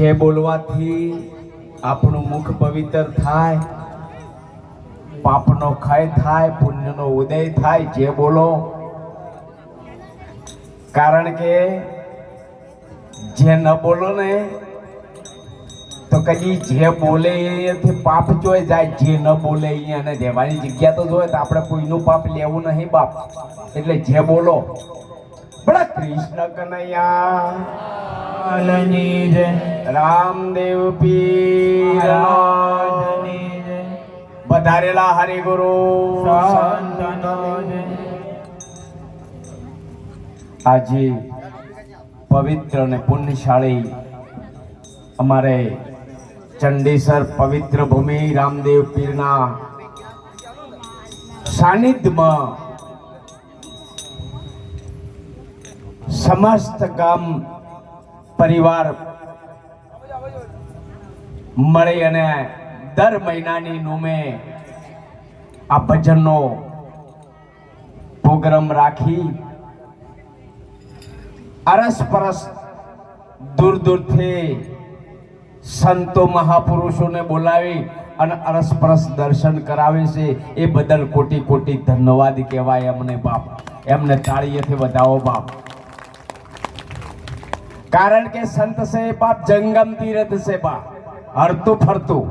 જે બોલવાથી આપણું મુખ પવિત્ર થાય, પાપનો ક્ષય થાય, પુણ્યનો ઉદય થાય, જે બોલો. કારણ કે જે ન બોલો ને, તો કદી જે બોલે એથી પાપ જોઈ જાય, જે ન બોલે અહીંયા ને રહેવાની જગ્યા તો જોઈએ તો આપણે કોઈનું પાપ લેવું નહીં બાપ. એટલે જે બોલો. બડા કૃષ્ણ કનૈયા. લાલની જય રામદેવ પીર મહારાજની જય વધારેલા હરિગુરુ સંતનો જય આજે પવિત્ર અને પુણ્યશાળી અમારે ચંડેસર પવિત્ર ભૂમિ રામદેવ પીરના સાનિધ્યમાં સમસ્ત ગામ પરિવાર મળી અને દર મહિનાની નુમે આ ભજનનો પ્રોગ્રામ રાખી અરસપરસ દૂર દૂરથી સંતો મહાપુરુષોને બોલાવી અને અરસપરસ દર્શન કરાવે છે. એ બદલ કોટી કોટી ધન્યવાદ કહેવાય એમને બાપ. એમને તાળીએથી વધાવો બાપ. કારણ કે સંત સે બાપ જંગમ તીરથ સે બાપ હરતું ફરતું.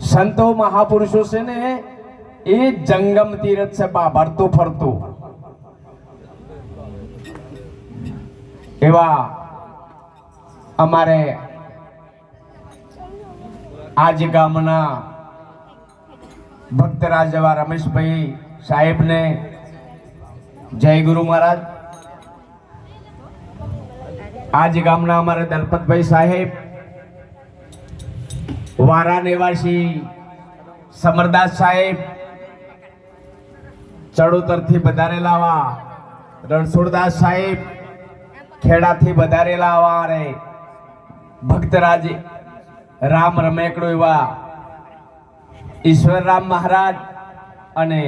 સંતો મહાપુરુષો છે ને, એ જંગમ તીરથ છે બાપ હરતું ફરતું. એવા અમારે આજ ગામના ભક્તરાજ એવા રમેશભાઈ સાહેબને જય ગુરુ મહારાજ. આજ ગામના અમારે દલપતભાઈ સાહેબ, વારા નિવાસી સમરદાસ સાહેબ, ચડોતરથી વધારેલા આવા રણછોડદાસ સાહેબ, ખેડાથી વધારેલા આવા રે ભક્તરાજ રામ રમેકડો એવા ઈશ્વરરામ મહારાજ અને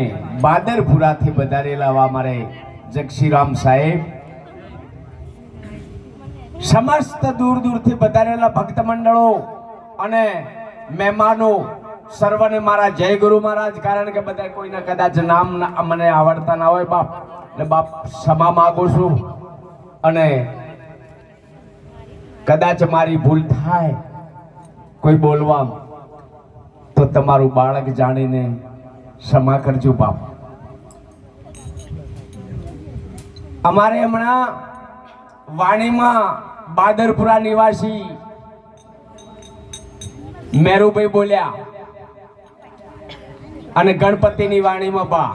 બાદરપુરાથી વધારેલા આવા મારે જગશીરામ સાહેબ. સમસ્ત દૂર દૂરથી વધારેલા ભક્ત મંડળો અને મહેમાનો, સર્વને મારા જય ગુરુ મહારાજ, કારણ કે બધા કોઈને કદાચ નામ મને આવડતા ના હોય બાપ. એટલે બાપ ક્ષમા માગું છું. અને કદાચ મારી ભૂલ થાય કોઈ બોલવા તો તમારું બાળક જાણીને ક્ષમા કરજો બાપ. અમારે હમણાં વાણીમાં બાદરપુરા નિવાસી મેરુભાઈ બોલ્યા, અને ગણપતિની વાણીમાં બા,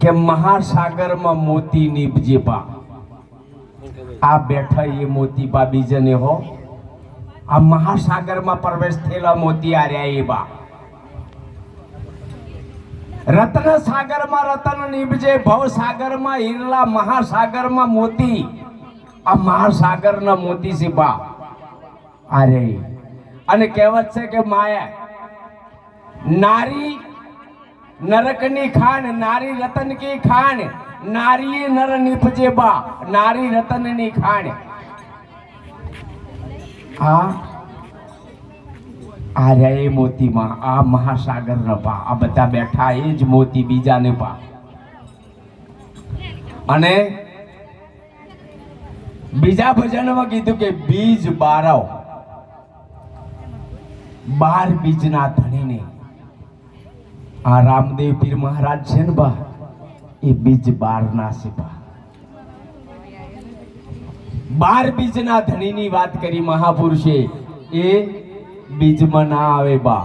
કે મહાસાગરમાં મોતી નીપજે બા. આ બેઠા એ મોતી બા બીજને હો. આ મહાસાગરમાં પ્રવેશ થયેલા મોતી આ રહ્યા એ બા. રત્ન સાગરમાં રતન નીપજે ભવ સાગરમાં હિરલા મહાસાગરમાં મોતી. આ મહાસાગરના મોતી છે બા. અરે. અને કહેવત છે કે માયા, નારી નરકની ખાન નારી રતન કી ખાન નારી નર નીપજે બા, નારી રતનની ખાણ. આ આ રહ્યા એ મોતીમાં, આ મહાસાગર પા, આ બધા બેઠા એ જ મોતી બીજાને પા. અને બીજા ભજનમાં કીધું કે બીજ બારવ બાર બીજના ધણીને. આ રામદેવ પીર મહારાજ છે ને બા, એ બીજ બારના છે બા. બાર બીજના ધણીની વાત કરી મહાપુરુષે, એ બીજમાં ના આવે બા.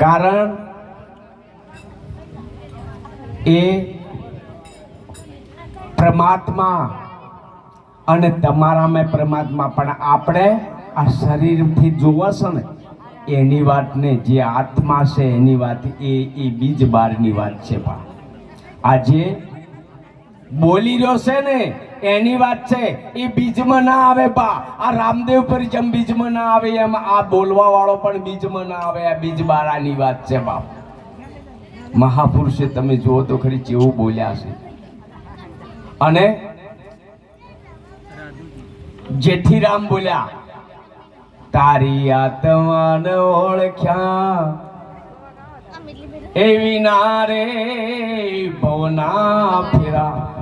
કારણ એ પરમાત્મા અને તમારામાં પરમાત્મા, પણ આપણે આ શરીરથી જોવો ને, એની વાત ને જે આત્મા છે એની વાત, એ એ બીજ બારની વાત છે બા. આજે બોલી રહ્યો છે ને એની વાત છે એ બીજમાં ના આવે બા. આ રામદેવ પર જેમ બીજમાં ના આવે એમ આ બોલવા વાળો પણ બીજમાં ના આવે, આ બીજ બારાની વાત છે બાપ. મહાપુરુષે તમે જુઓ તો ખરી જેવું બોલ્યા છે. અને જેઠીરામ બોલ્યા, તારી આત્માને ઓળખ્યા એવી નારે ભવના ફેરા.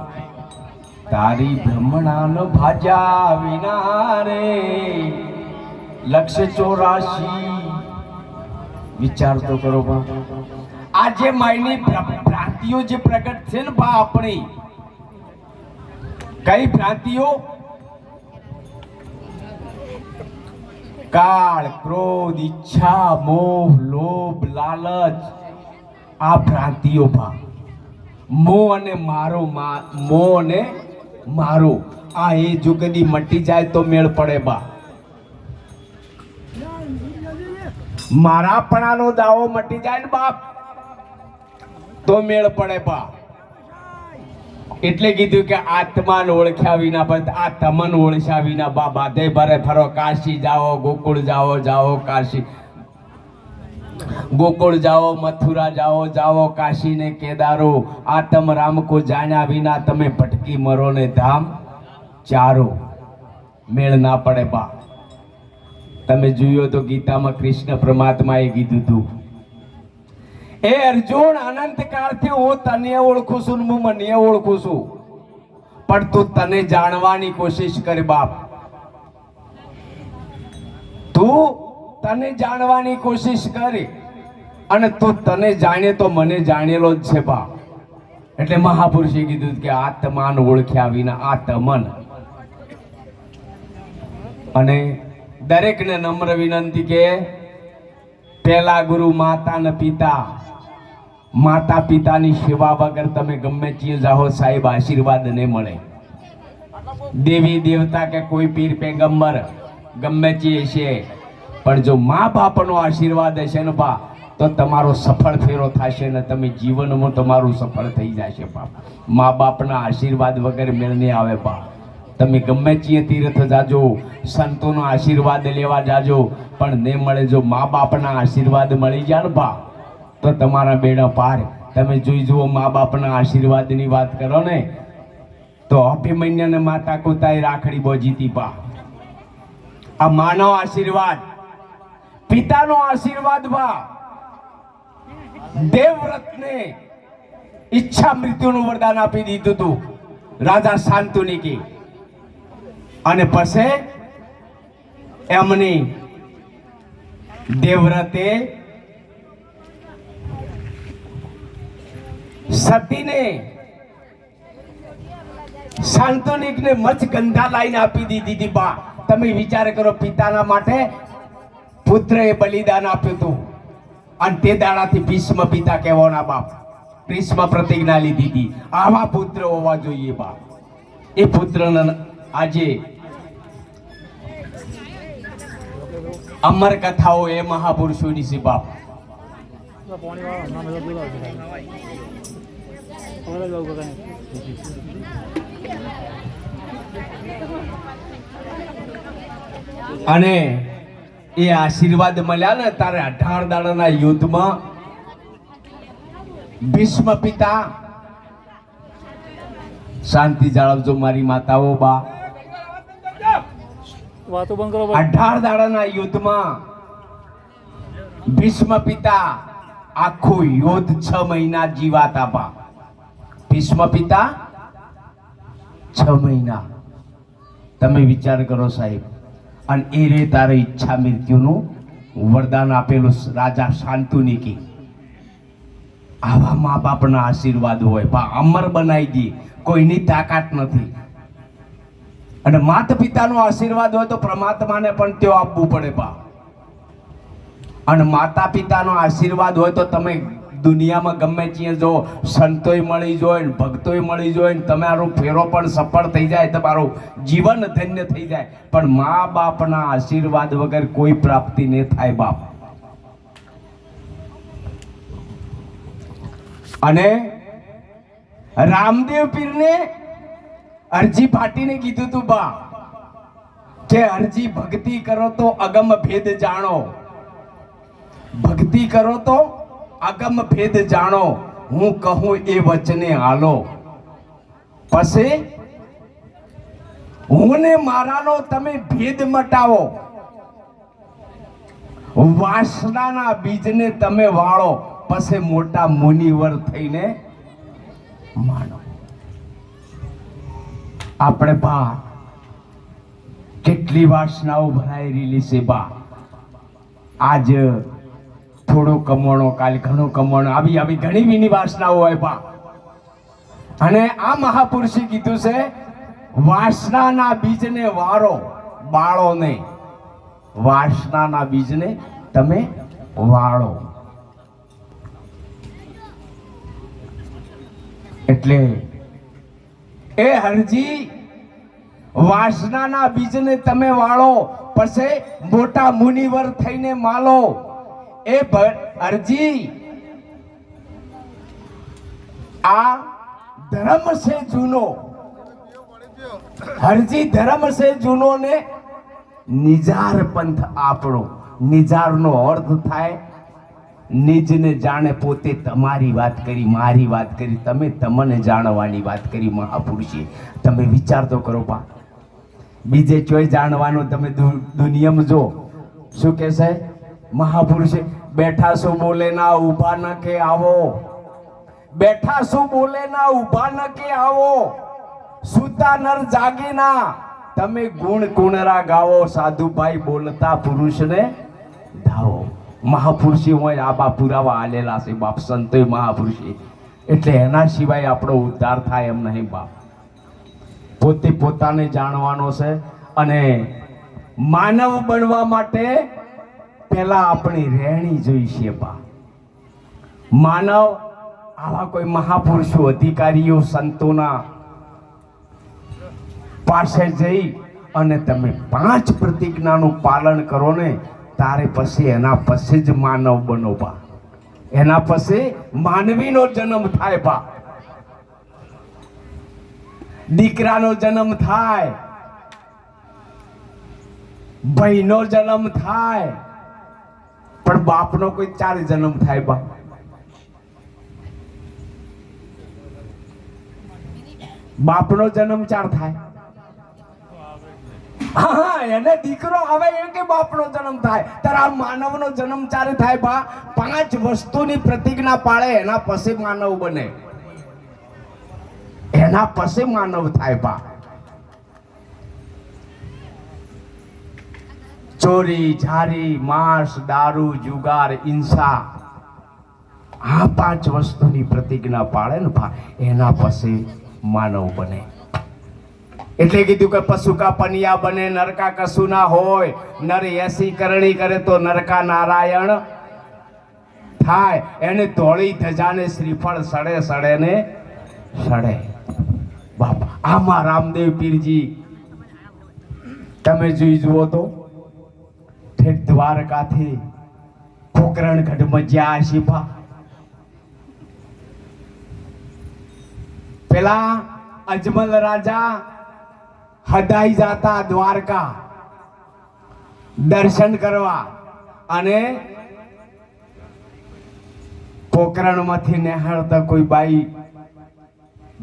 તારી ભ્રમણાનો ભાજા વિના રે. લક્ષ ચોરાશી. વિચાર તો કરો બા આજે માયની ભ્રાંતિઓ જે પ્રગટ છે ને બા આપણી કઈ ભ્રાંતિઓ કાળ, ક્રોધ, ઈચ્છા, મોહ, લોભ, લાલચ. આ ભ્રાંતિઓ ભા મો અને મારો મા- અને મારો. આ એ જુગની મટી જાય તો મેળ પડે બા. મારાપણાનો દાવો મટી જાય ને બાપ, તો મેળ પડે બા. એટલે કીધું કે આત્માને ઓળખ્યા વિના પણ આ તમન ઓળખ્યા વિના બા, બાધે ભરે ફરો. કાશી જાઓ, ગોકુળ જાઓ જાઓ કાશી. ગોકુળ જાઓ, મથુરા જાઓ જાઓ કાશી ને કેદારો, આતમ રામ કો જાણ્યા વિના તમે ભટકી મરો ને ધામ ચારો. મેળ ના પડે બા તમે જોયો તો ગીતામાં કૃષ્ણ પરમાત્માએ કીધું હતું એ અર્જુન, અનંત કાળથી હું તને ઓળખું છું હું મને ઓળખું છું. પણ તું તને જાણવાની કોશિશ કર બાપ. તું તને જાણવાની કોશિશ કરી. અને તું તને જાણે તો મને જાણેલો જ છે બા એટલે મહાપુરુષે કીધું કે આત્માન ઓળખ્યા વિના આત્મન. અને દરેકને નમ્ર વિનંતી કે પહેલા ગુરુ માતા ને પિતા, માતા પિતાની સેવા વગર તમે ગમે ત્યાં જાઓ સાહેબ આશીર્વાદ નહીં મળે. દેવી દેવતા કે કોઈ પીર પેગંબર ગમે તે છે પણ જો મા બાપનો આશીર્વાદ હશે ને બા, તો તમારો સફળ ફેરો થશે ને તમે જીવનમાં તમારું સફળ થઈ જશે બા મા બાપના આશીર્વાદ વગર મેળ નહીં આવે બા તમે ગમે ચીએ તીર્થ જાજો, સંતોનો આશીર્વાદ લેવા જાજો, પણ નહીં મળે જો મા બાપના આશીર્વાદ મળી જાય ને બા તો તમારા બેડા પાર. તમે જોઈ જુઓ મા બાપના આશીર્વાદની વાત કરો ને, તો અભિમન્યને માતા કોતાએ રાખડી બોજીતી બા. આ માનવ આશીર્વાદ પિતાનો આશીર્વાદ બા. દેવવ્રતને ઈચ્છા મૃત્યુનું વરદાન આપી દીધું હતું રાજા શાંતુનિકી અને પછી એમની દેવવ્રતે સતીને શાંતનિકને મચ ગંધા લાઈને આપી દીધી હતી બા. તમે વિચાર કરો પિતાના માટે પુત્રએ બલિદાન આપ્યું હતું. અને તે દાડાથી ભીષ્મ પિતા કહેવાના બાપ, ભીષ્મ પ્રતિજ્ઞા લીધી હતી. આવા પુત્ર હોવા જોઈએ બાપ. એ પુત્રને આજે અમર કથાઓ એ મહાપુરુષોની છે બાપ. અને એ આશીર્વાદ મળ્યા ને તારે અઢાર દાડાના યુદ્ધમાં ભીષ્મ પિતા શાંતિ જાળવજો મારી માતાઓ બા. અઢાર દાડાના યુદ્ધમાં ભીષ્મ પિતા આખું યુદ્ધ છ મહિના જીવાતા બા. ભીષ્મ પિતા છ મહિના. તમે વિચાર કરો સાહેબ અને એ રે તારે ઈચ્છા મૃત્યુનું વરદાન આપેલું રાજા શાંતુનિકી આવા મા બાપના આશીર્વાદ હોય બા અમર બનાવી દે, કોઈની તાકાત નથી. અને માતા પિતાનો આશીર્વાદ હોય તો પરમાત્માને પણ તેઓ આપવું પડે બા અને માતા પિતાનો આશીર્વાદ હોય તો તમે દુનિયામાં ગમે ત્યાં જો સંતોય મળી જોય ને ભક્તોય મળી જોય ને તમારો ફેરો પણ સફળ થઈ જાય તમારું જીવન ધન્ય થઈ જાય. પણ મા બાપના આશીર્વાદ વગર કોઈ પ્રાપ્તિ નહીં થાય બાપ. અને રામદેવ પીરને અરજી પાટીને કીધું તું બા, કે અરજી ભક્તિ કરો તો અગમ ભેદ જાણો. ભક્તિ કરો તો અગમ ભેદ જાણો, હું કહું એ વચને હાલો. પછી હું ને મારાનો તમે ભેદ મટાવો. વાસનાના બીજને તમે વાળો. પછી મોટા મુનિવર થઈને માનો. આપણે બા, કેટલી વાસનાઓ ભરાઈ રહેલી છે બા. આજ થોડો કમાણો કાલ ઘણું કમાણો આવી આવી ઘણી મીની વાસનાઓ હોય બા. અને આ મહાપુરુષે કીધું છે, વાસનાના બીજને વારો, બાળો નહીં. વાસનાના બીજને તમે વાળો. એટલે એ હરજી, વાસનાના બીજને તમે વાળો, પછી મોટા મુનિવર થઈને માલો. એ હરજી આ ધર્મ છે જૂનો. હરજી ધર્મ છે જૂનો ને નિજાર પંથ આપણો. નિજારનો અર્થ થાય, નિજને જાણે પોતે તમારી વાત કરી, મારી વાત કરી, તમે તમને જાણવાની વાત કરી, મહાપુરુષે. તમે વિચાર તો કરો પા. બીજે ચોય જાણવાનું તમે દુનિયામાં જો. શું કે છે મહાપુરુષે, બેઠા શું બોલે ના, ઊભા ન કે આવો. બેઠા શું બોલે ના, ઊભા ન કે આવો. સુતા નર જાગે ના. તમે ગુણ કુણરા ગાવો, સાધુભાઈ બોલતા પુરુષને ધાવો. મહાપુરુષે હોય, આ બા પુરાવા આલેલા છે, બાપ સંતોય મહાપુરુષે. એટલે એના સિવાય આપણો ઉદ્ધાર થાય એમ નહીં, બાપ. પોતે પોતાને જાણવાનો છે અને માનવ બનવા માટે પહેલા આપણી રહેણી જોઈશે બા. માનવ, આવા કોઈ મહાપુરુષો, અધિકારીઓ, સંતોના પાસે જઈ અને તમે પાંચ પ્રતિજ્ઞાનું પાલન કરો ને, તારે પછી એના પછી જ માનવ બનો બા. એના પછી માનવીનો જન્મ થાય બા. દીકરાનો જન્મ થાય. ભાઈનો જન્મ થાય. પણ બાપનો કોઈ ચાર જન્મ થાય બા. બાપનો જન્મ ચાર થાય. હા, એને દીકરો આવે એ કે બાપનો જન્મ થાય. ત્યારે આ માનવનો જન્મ ચારે થાય બા. પાંચ વસ્તુની પ્રતિજ્ઞા પાળે એના પછી માનવ બને. એના પછી માનવ થાય બા. ચોરી, ઝારી, માંસ, દારૂ, જુગાર હિંસા આ પાંચ વસ્તુની પ્રતિજ્ઞા પાળે ને એના પછી માનવ બને. એટલે કીધું કે પશુ કા પનિયા બને, નરકા કશું ના હોય, નર એસી કરણી કરે તો નરકા નારાયણ થાય. એને ધોળી ધજાને શ્રીફળ સડે સડે ને સડે. બાપા, આમાં રામદેવ પીરજી, તમે જોઈ જુઓ તો ઠેઠ દ્વારકાથી કોકરણ ગઢમાં જ્યાં શિફા પેલા અજમલ રાજા હદાઈ જાતા દ્વારકા દર્શન કરવા અને પોકરણમાંથી નેહળતા કોઈ બાઈ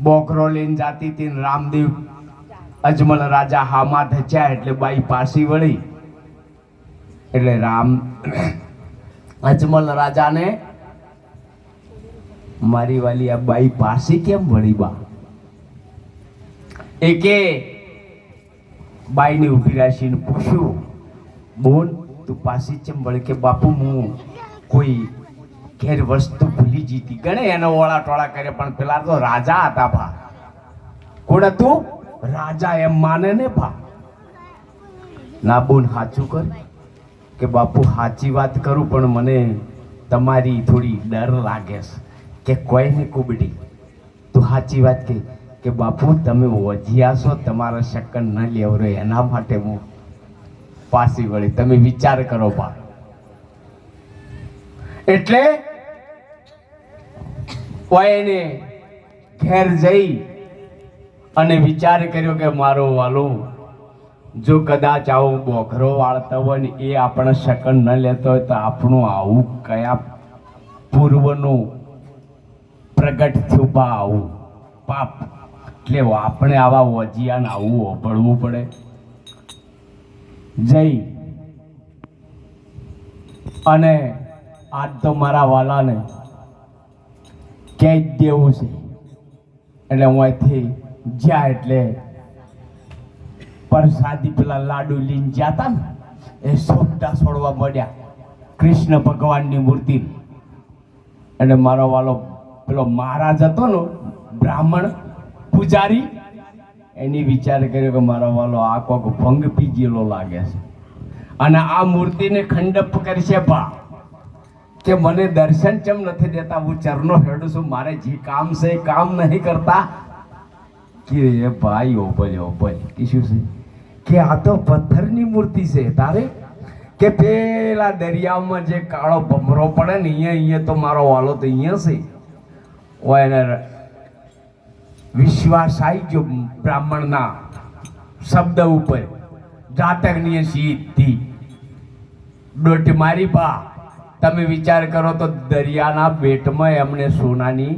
બોકરો લઈને જાતી હતી રામદેવ અજમલ રાજા હામાં ધચ્યા એટલે બાઈ પાસી વળી એટલે રામ અજમલ રાજાને, મારી વાલી, આ બાઈ પાસે કેમ વળી બા? એકે બાઈને ઊભી રાખીને પૂછ્યું બોલ તું પાસી ચેમ વળી? કે બાપુ, હું કોઈ ઘેર વસ્તુ ભૂલી જીતી. ગણે એનો ઓળા ટોળા કરે પણ પેલા તો રાજા હતા ભા કોણ હતું? રાજા એમ માને ને ભા ના બોન સાચું કર. કે બાપુ, સાચી વાત કરું, પણ મને તમારી થોડી ડર લાગે છે કે કોઈને કુબડી. તું સાચી વાત કે કે બાપુ, તમે ઓજિયા છો, તમારા શકન ન લેવરો એના માટે હું પાસી વળી. તમે વિચાર કરો બા. એટલે કોઈને ઘેર જઈ અને વિચાર કર્યો કે મારો વાલો જો કદાચ આવો બોખરો વાળતો હોય ને એ આપણે શકન ન લેતો હોય તો આપણું આવું કયા પૂર્વનું પ્રગટ થયું બા આવું? પાપ. એટલે આપણે આવા વજિયાને આવું ઓપડવું પડે. જઈ અને આજ તો મારા વાલાને ક્યાંય દેવું છે. એટલે હું અહીંથી જ્યાં એટલે પ્રસાદી પેલા લાડુ લઈને જતા ને, એ સોપટા છોડવા મળ્યા. કૃષ્ણ ભગવાનની મૂર્તિ. અને મારો વાલો પેલો મહારાજ હતો ને, બ્રાહ્મણ, પૂજારી, એની વિચાર કર્યો કે મારો વાલો આ કોક ભંગ પી ગયેલો લાગે છે. અને આ મૂર્તિને ખંડપ કરશે બા. કે મને દર્શન ચમ નથી દેતા, હું ચરનો હેડું છું, મારે જે કામ છે કામ નહીં કરતા. કે ભાઈ ઓપલ ઓપલ કે શું છે? કે આ તો પથ્થરની મૂર્તિ છે, તારે? કે પેલા દરિયામાં જે કાળો ભમરો પડે ને, અહીંયા અહીંયા તો મારો વાલો તો અહીંયા છે. ઓ એને વિશ્વાસ આવી ગયો બ્રાહ્મણના શબ્દ ઉપર. જાતકની સીધી દોટ મારી બા તમે વિચાર કરો તો દરિયાના બેટમાં એમણે સોનાની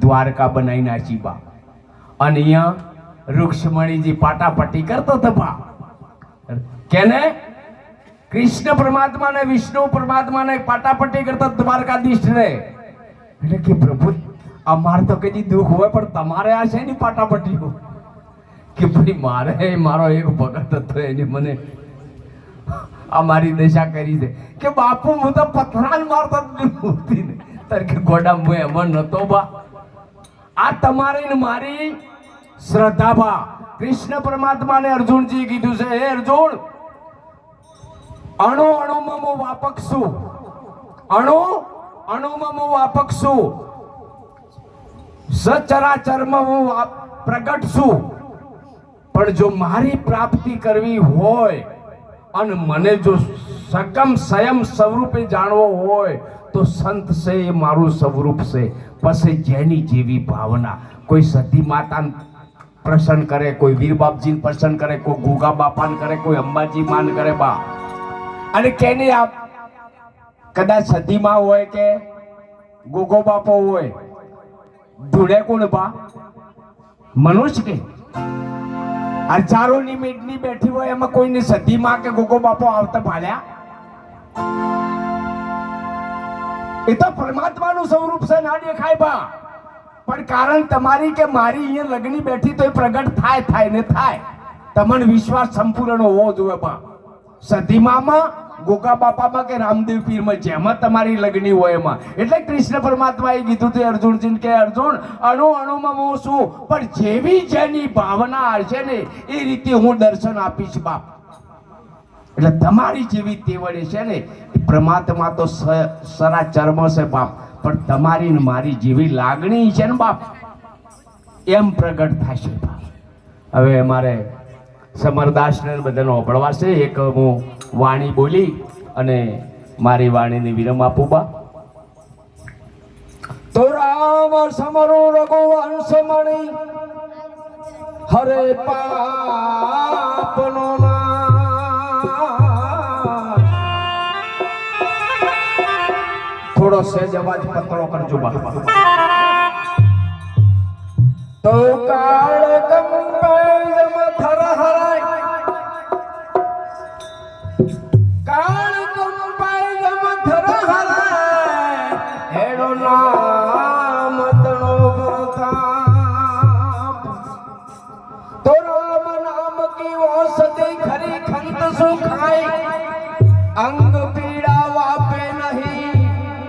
દ્વારકા બનાવી નાખી બા અને અહીંયા રૂક્ષમણીજી પાટાપટ્ટી કરતો હતો બા કેને? કૃષ્ણ પરમાત્મા ને વિષ્ણુ પરમાત્મા ને પાટાપટ્ટી કરતા દ્વારકાધીશ ને એટલે કે પ્રભુ અમારે તો કદી દુઃખ હોય, પણ તમારે આ છે ને પાટાપટ્ટીઓ કે ભાઈ, મારે મારો એક ભગત હતો, એને મને આ મારી દશા કરી છે. કે બાપુ, હું તો પથરાન મારતો મૂર્તિને તારે કે ગોડા હું એમાં નતો બા. આ તમારી ને મારી શ્રદ્ધા બા. કૃષ્ણ પરમાત્માને અર્જુનજી કીધું છે, હે અર્જુન, અણુ અણુમાં હું વાપક છું. અણુ અણુમાં હું વાપક છું. સચરાચરમાં હું પ્રગટ છું. પણ જો મારી પ્રાપ્તિ કરવી હોય અને મને જો સકમ સંયમ સ્વરૂપે જાણવો હોય, તો સંત છે એ મારું સ્વરૂપ છે. પછી જેની જેવી ભાવના. કોઈ સતી માતાને પ્રસન્ન કરે, કોઈ વીર બાપજીને પ્રસન્ન કરે, કોઈ ગુગા બાપાને કરે, કોઈ અંબાજી માન કરે, બા. અને કેને આપ? કદાચ સદીમાં હોય કે ગોગો બાપો હોય. ધૂળે કોણ, બા? મનુષ્ય કે? આ ચારોની મીટની બેઠી હોય, એમાં કોઈને સદીમાં કે ગોગો બાપો આવતા ભાલ્યા? એ તો પરમાત્માનું સ્વરૂપ છે, ના દેખાય, બા. પણ કારણ તમારી કે મારી અહીંયા લગ્ન બેઠી તો એ પ્રગટ થાય થાય ને થાય. તમને વિશ્વાસ સંપૂર્ણ હોવો જોઈએ, બા. સધીમામાં ગોગા બાપામાં કે રામદેવ પીરમાં જેમાં તમારી લગની હોય એમાં. એટલે કૃષ્ણ પરમાત્માએ કીધું હતું અર્જુનજીને કે, અર્જુન, અણુ અણુમાં હું છું, પણ જેવી જેની ભાવના હશે ને, એ રીતે હું દર્શન આપીશ, બાપ. એટલે તમારી જેવી તેવડે છે ને, એ પરમાત્મા તો સ- સરાચર્મ છે, બાપ. પણ તમારી ને મારી જેવી લાગણી છે ને બાપ, એમ પ્રગટ થશે હવે અમારે સમરદાસને બધાનો ઓભળવા એક હું વાણી બોલી અને મારી વાણીને વિરમ આપું બા તો રામ સમરો રઘુવંશ મણી, હરે પાપનો નાશ. થોડો સહેજ અવાજ પતળો કરજો બા તો કાળ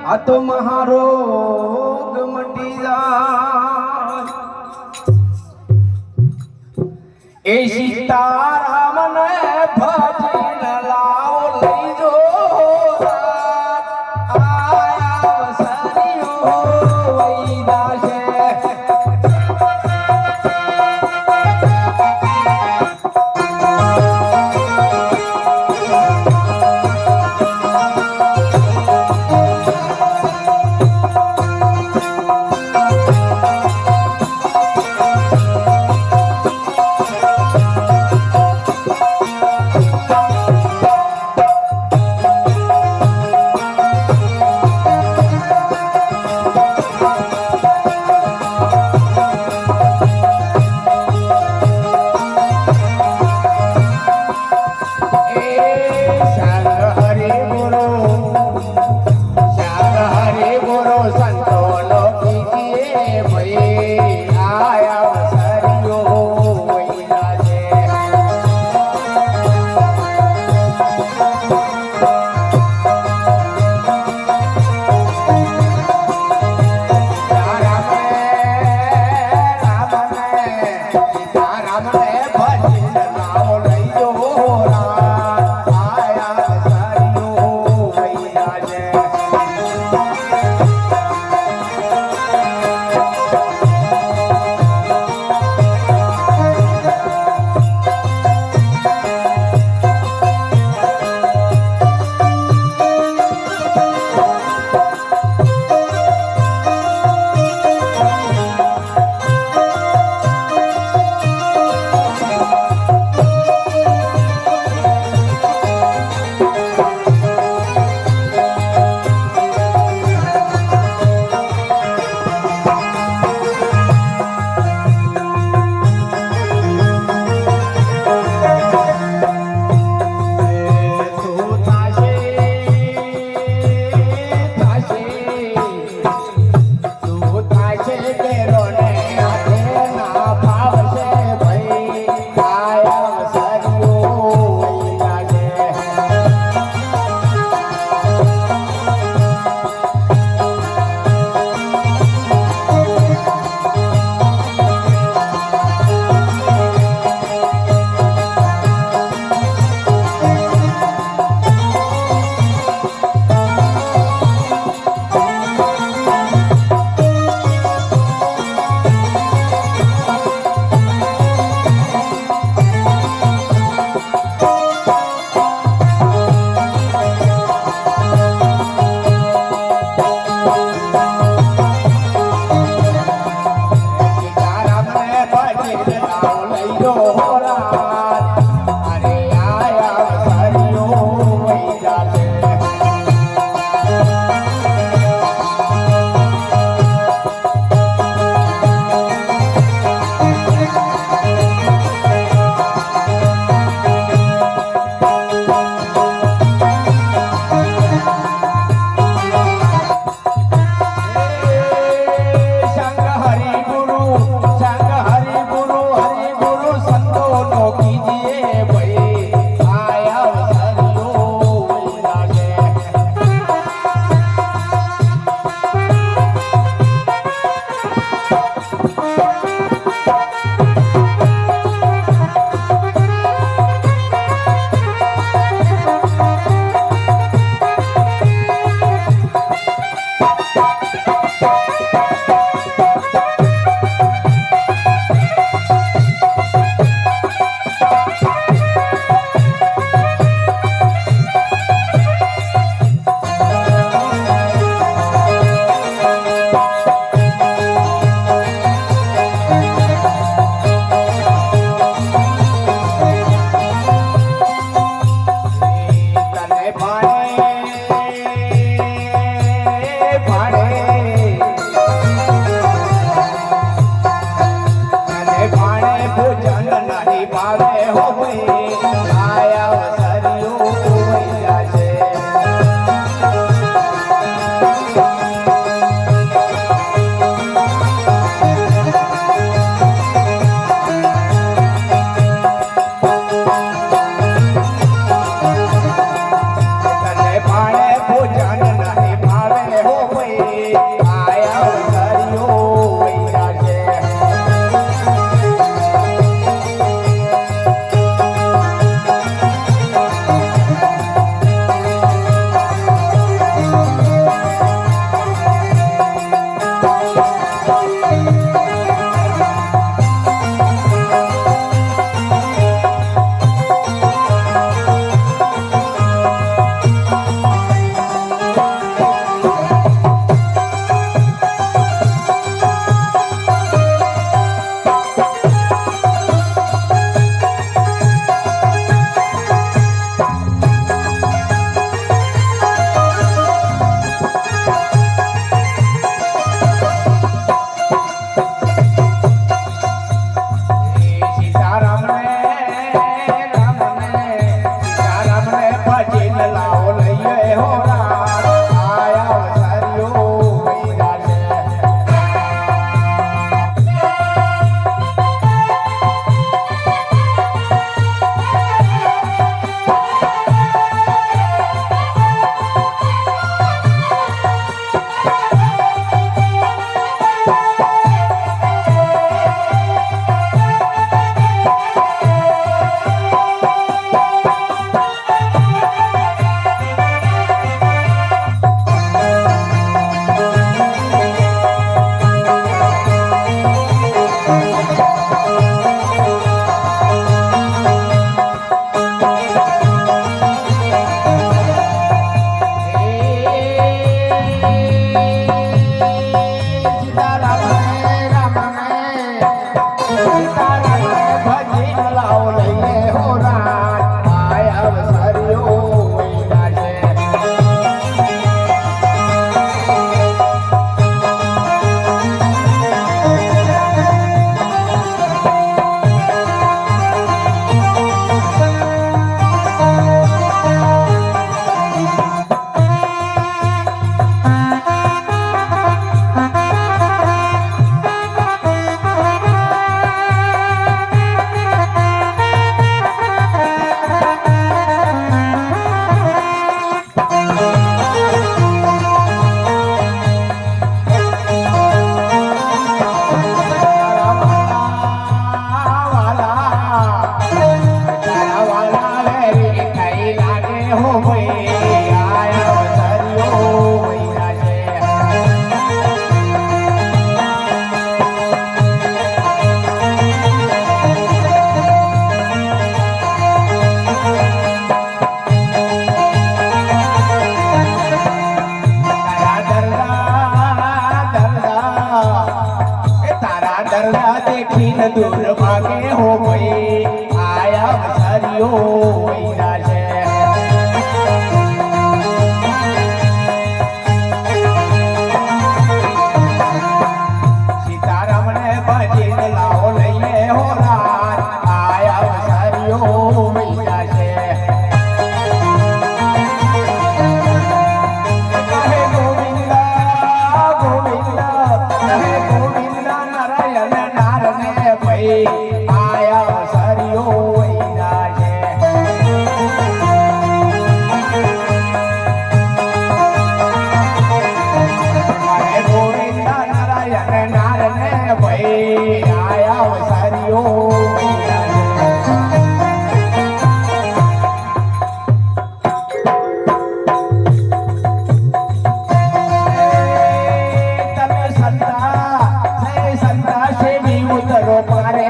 આ તો મહારોગ મટી જાય. એ સીતારામ ને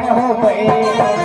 પારે હો